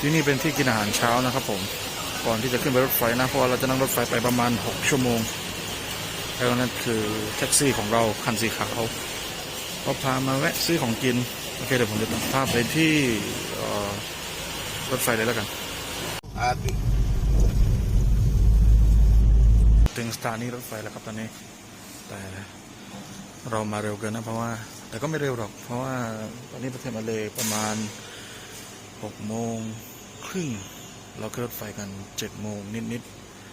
ที่นี่เป็นที่กินอาหารเช้านะครับผม ก่อนที่จะขึ้นไปรถไฟนะ เพราะเราจะนั่งรถไฟไปประมาณ 6 ชั่วโมง แล้วนั่นคือแท็กซี่ของเราคันสีขาวก็พามาแวะซื้อของกิน โอเคเดี๋ยวผมจะตัดภาพไปที่รถไฟเลยแล้วกัน ถึงสถานีรถไฟแล้วครับตอนนี้ แต่ เรามาเร็วเกินนะเพราะว่า แต่ก็ไม่เร็วหรอก เพราะว่าตอนนี้ประเทศมาเลยประมาณ6โมงครึ่งเราขึ้นรถไฟกัน7โมงนิด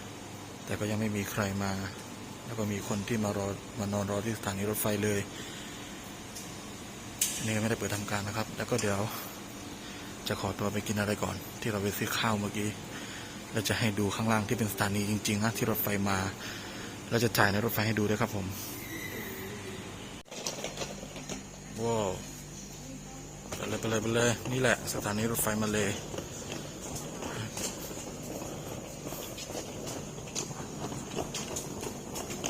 ๆแต่ก็ยังไม่มีใครมา แล้วก็มีคนที่มารอมานอนรอที่สถานีรถไฟเลยอันนี้ไม่ได้เปิดทำการนะครับ แล้วก็เดี๋ยวจะขอตัวไปกินอะไรก่อน ที่เราไปซื้อข้าวเมื่อกี้แล้วจะให้ดูข้างล่างที่เป็นสถานีจริงๆนะที่รถไฟมาเราจะถ่ายในรถไฟให้ดูด้วยครับผม ว้าวไปเลยไปเลยไปเลยนี่แหละสถานีรถไฟมาเลย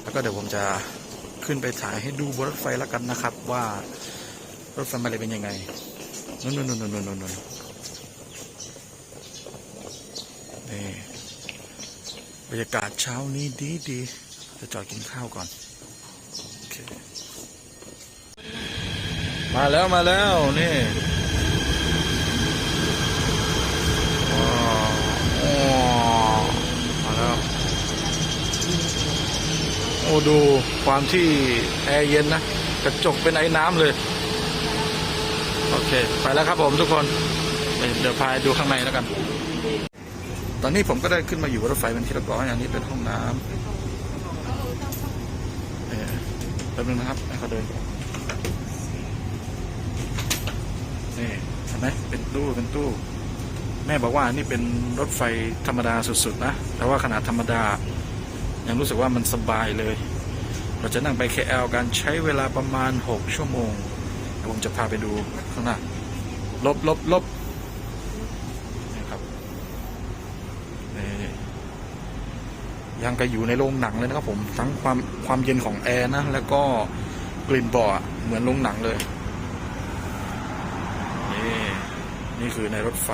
แล้วก็เดี๋ยวผมจะขึ้นไปถ่ายให้ดูบนรถไฟแล้วกันนะครับ ว่ารถไฟมาเลยเป็นยังไงนู่นนู่นนู่นนู่นนู่นนู่นนี่บรรยากาศเช้านี้ดีดีจะจอดกินข้าวก่อน มาแล้วมาแล้วนี่มาแล้วโอ้ดูความที่แอร์เย็นนะกระจกเป็นไอ้น้ำเลย โอเค ไปแล้วครับผมทุกคน เดี๋ยวพายดูข้างในแล้วกัน ตอนนี้ผมก็ได้ขึ้นมาอยู่บนรถไฟเป็นที่เรียบร้อยอันนี้เป็นห้องน้ำเออแป๊บนึงนะครับให้เขาเดินก่อ นี่เห็นไหมเป็นตู้เป็นตู้ แม่บอกว่านี่เป็นรถไฟธรรมดาสุดๆนะแต่ว่าขนาดธรรมดา ยังรู้สึกว่ามันสบายเลย เราจะนั่งไป KL กันใช้เวลาประมาณ 6 ชั่วโมงเดี๋ยวผมจะพาไปดูข้างหน้าลบลบลบนี่ครับนี่ยังก็อยู่ในโรงหนังเลยนะครับผมทั้งความความเย็นของแอร์นะ แล้วก็กลิ่นเบาะเหมือนโรงหนังเลย นี่ นี่คือในรถไฟ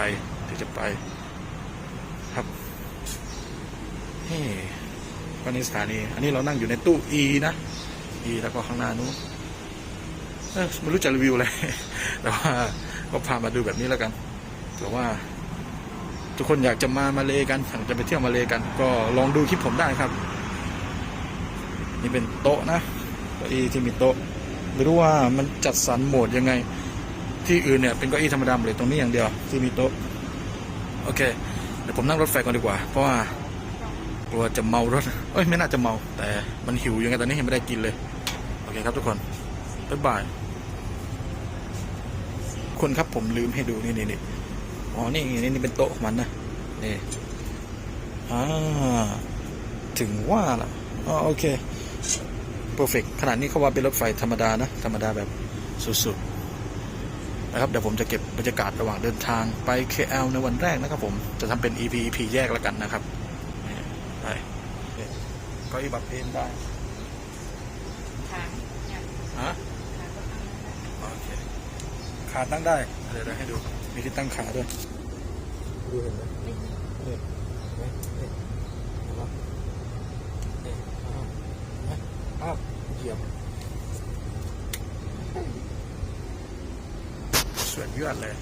ที่จะไปครับเฮ้ก็ในสถานี อันนี้เรานั่งอยู่ในตู้ E นะ E แล้วก็ข้างหน้านู้นไม่รู้จะรีวิวอะไร แต่ว่าก็พามาดูแบบนี้แล้วกันเผื่อว่า ทุกคนอยากจะมามาเลกันอยากจะไปเที่ยวมาเลกัน ก็ลองดูคลิปผมได้ครับ นี่เป็นโต๊ะนะเก้าอี้ที่มีโต๊ะไม่รู้ว่ามันจัดสรรโหมดยังไง ที่อื่นเนี่ยเป็นเก้าอี้ธรรมดาหมดเลยตรงนี้อย่างเดียวที่มีโต๊ะโอเคเดี๋ยวผมนั่งรถไฟก่อนดีกว่า เพราะว่ากลัวจะเมารถเอ้ยไม่น่าจะเมา แต่มันหิวยังไงตอนนี้ยังไม่ได้กินเลยโอเคครับทุกคนบ๊ายบายคนครับผมลืมให้ดูนี่นี่นี่อ๋อนี่นี่นี่เป็นโต๊ะของมันนะนี่อ่าถึงว่าล่ะอ๋อโอเค perfect ขนาดนี้เขาว่าเป็นรถไฟธรรมดานะ ธรรมดาแบบสุดๆ นะครับเดี๋ยวผมจะเก็บบรรยากาศระหว่างเดินทางไป KL ในวันแรกนะครับผมจะทำเป็น EP EP แยกแล้วกันนะครับไปก็อีบับเอนได้ฮะโอเคขาตั้งได้ เดี๋ยวเราให้ดู มีที่ตั้งขาด้วย ดูเห็นไหมนี่เห็นไหมนี่เห็นปะนี่อ้าวเห็นไหมอ้าว ยอดเลย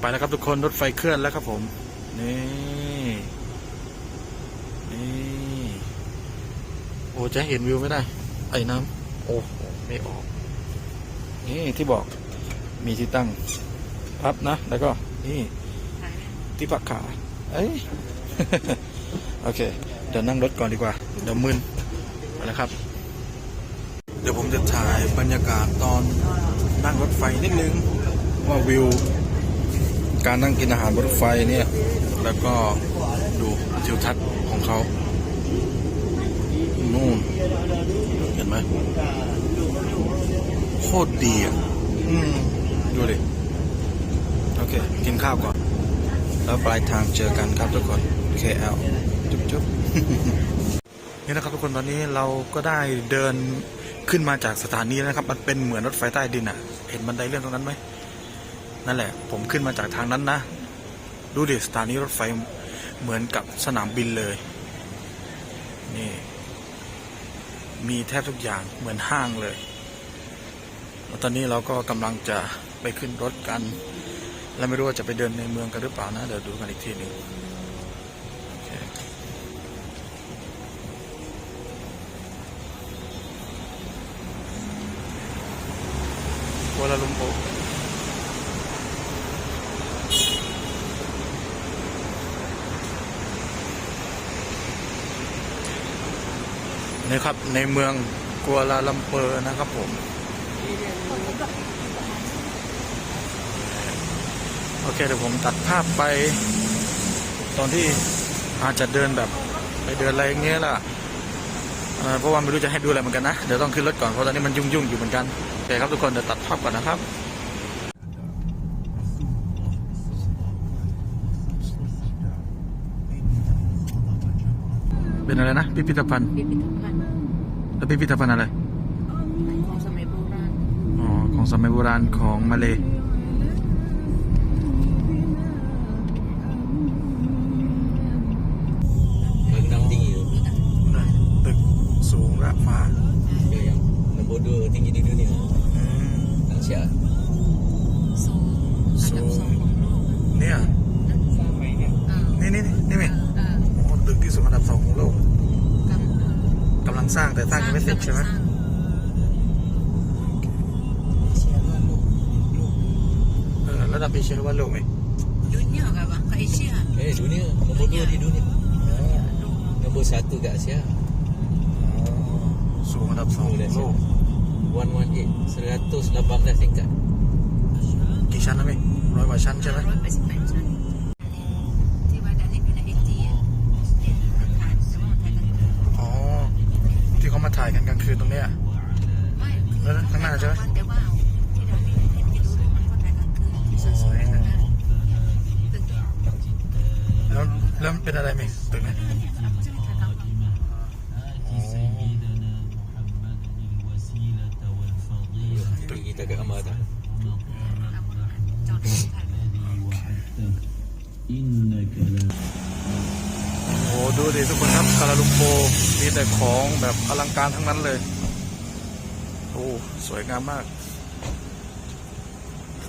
ไปแล้วครับทุกคนรถไฟเคลื่อนแล้วครับผมนี่นี่โอ้จะเห็นวิวไม่ได้ ไอ้น้ำโอ้โหไม่ออก นี่ที่บอกมีที่ตั้งพับนะ แล้วก็นี่ที่ปักขาเอ้ย โอเค เดี๋ยวนั่งรถก่อนดีกว่า เดี๋ยวมึนไปแล้วครับ จะถ่ายบรรยากาศตอนนั่งรถไฟนิดนึง ว่าวิว การนั่งกินอาหารบนรถไฟเนี่ย แล้วก็ดูทิวทัศน์ของเขานู่นเห็นไหมโคตรดีอะอืมดูดิ โอเค กินข้าวก่อน แล้วปลายทางเจอกันครับทุกคน KL จุ๊บจุ๊บนี่นะครับทุกคนตอนนี้เราก็ได้เดิน ขึ้นมาจากสถานีนะครับ มันเป็นเหมือนรถไฟใต้ดินอะ เห็นบันไดเลื่อนตรงนั้นไหมนั่นแหละ ผมขึ้นมาจากทางนั้นนะ ดูดิสถานีรถไฟเหมือนกับสนามบินเลย นี่ มีแทบทุกอย่างเหมือนห้างเลยลตอนนี้เราก็กำลังจะไปขึ้นรถกัน แล้วไม่รู้ว่าจะไปเดินในเมืองกันหรือเปล่านะ เดี๋ยวดูกันอีกทีหนึ่งโอเค กัวลาลุมโปนะครับ ในเมืองกัวลาลัมเปอร์นะครับผม โอเคเดี๋ยวผมตัดภาพไป ตอนที่อาจจะเดินแบบไปเดินอะไรเงี้ยล่ะเพราะว่าไม่รู้จะให้ดูอะไรเหมือนกันนะ เดี๋ยวต้องขึ้นรถก่อนเพราะตอนนี้มันยุ่งๆอยู่เหมือนกัน อเคครับทุกคนเดี๋ยวตัดภาพก่อนนะครับเป็นอะไรนะพิพิธภัณฑ์พิพิธภัณฑ์แล้วพิพิธภัณฑ์อะไรของสมัยโบราณอ๋อของสมัยโบราณของมาเลย Rendang tinggi tu. ตึกสูงระฟ้า Dia yang nombor dua tinggi di dunia. อืม Malaysia. สูงอันดับสอง ของโลกเนี่ยเออนี่นี่นี่นี่ไหมเออโอ้ตึกที่สูงอันดับสองของโลกกำกำลังสร้างแต่สร้างยังไม่เสร็จใช่ไหมเออระดับเอเชียหรือว่าโลกไหมดุนยากับกับเอเชีย Eh dunia nombor dua di dunia. Nombor satu kat Asia. สูงอัน 118 118 tingkat. กี่ชั้นนะไหมร้อยกว่าชั้นใช่ไหมร้อยแปดสิบแปดชั้นที่ว่าดารินอยู่ในเอเจียเนี่ยมันถ่ายแต่ว่ามันถ่ายกลางคืนอ๋อ ที่เขามาถ่ายกันกลางคืนตรงเนี้ย ไม่แล้วข้างหน้าใช่ไหม แต่ว่าที่ดารินเห็นไปดูมันก็ถ่ายกลางคืนที่สวยๆนะตึกเนี่ยแล้วแล้วมันเป็นอะไรไหมตึกเนี้ยเนี่ Tinggi kita kat Amar tu. จอดรถถ่ายโอ้ดูดิทุกคนครับคาราลุมโปมีแต่ของแบบอลังการทั้งนั้นเลย โอ้สวยงามมาก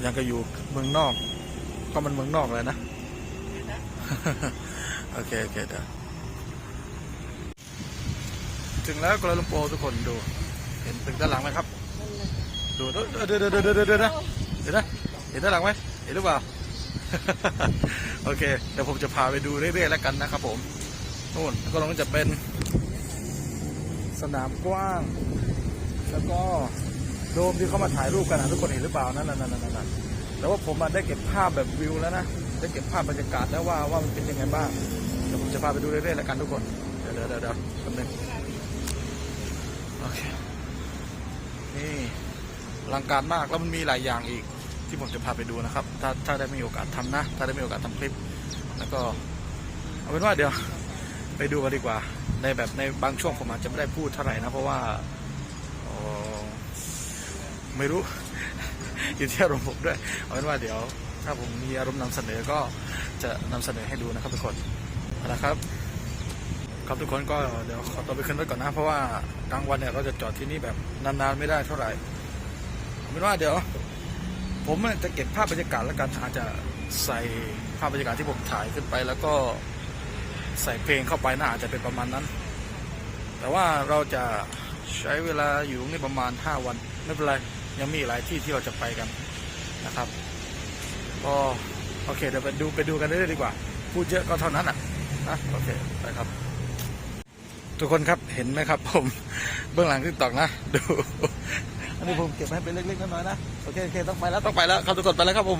ยังก็อยู่เมืองนอก ก็มันเมืองนอกเลยนะ โอเค โอเคเดี๋ยวถึงแล้วกัวลาลุมโปทุกคนดู เห็นตึกด้านหลังไหมครับ ดูดูดูดูดูดูดูดูนะเห็นนะเห็นด้านหลังไหมเห็นหรือเปล่า โอเคเดี๋ยวผมจะพาไปดูเรื่อยๆแล้วกันนะครับผมนู่นก็ลงจะเป็นสนามกว้าง แล้วก็โดมที่เขามาถ่ายรูปกันนะทุกคนเห็นหรือเปล่านั่นนั่นนั่นนั่นแต่ว่าผมได้เก็บภาพแบบวิวแล้วนะได้เก็บภาพบรรยากาศแล้วว่าว่ามันเป็นยังไงบ้างเดี๋ยวผมจะพาไปดูเรื่อยๆแล้วกันทุกคนเดี๋ยวเดี๋ยวเดี๋ยวเดี๋ยวแป๊บนึงโอเคนี่ ลังการมากแล้วมันมีหลายอย่างอีกที่ผมจะพาไปดูนะครับ ถ้าถ้าได้มีโอกาสทำนะ ถ้าได้มีโอกาสทำคลิป แล้วก็เอาเป็นว่าเดี๋ยวไปดูกันดีกว่า ในแบบในบางช่วงผมอาจจะไม่ได้พูดเท่าไหร่นะ เพราะว่าไม่รู้ อยู่ที่อารมณ์ผมด้วยเอาเป็นว่าเดี๋ยว ถ้าผมมีอารมณ์นำเสนอก็จะนำเสนอให้ดูนะครับทุกคนเอาละครับครับทุกคนก็เดี๋ยวขอตัวไปขึ้นรถก่อนนะ เพราะว่ากลางวันเนี่ยเราจะจอดที่นี่แบบนานๆไม่ได้เท่าไหร่ เป็นว่าเดี๋ยว ผมจะเก็บภาพบรรยากาศแล้วกันอาจจะใส่ภาพบรรยากาศที่ผมถ่ายขึ้นไป แล้วก็ใส่เพลงเข้าไปน่าอาจจะเป็นประมาณนั้น แต่ว่าเราจะใช้เวลาอยู่นี้ประมาณ 5 วันไม่เป็นไรยังมีหลายที่ที่เราจะไปกันนะครับก็โอเคเดี๋ยวไปดูไปดูกันเรื่อยๆดีกว่า พูดเยอะก็เท่านั้นอะนะโอเคไปครับ ทุกคนครับเห็นไหมครับ ผมเบื้องหลังที่ตอกนะ ดู อันนี้ผมเก็บให้เป็นเล็กๆน้อยๆนะ โอเคโอเคต้องไปแล้วต้องไปแล้วครับทุกคนไปแล้วครับผม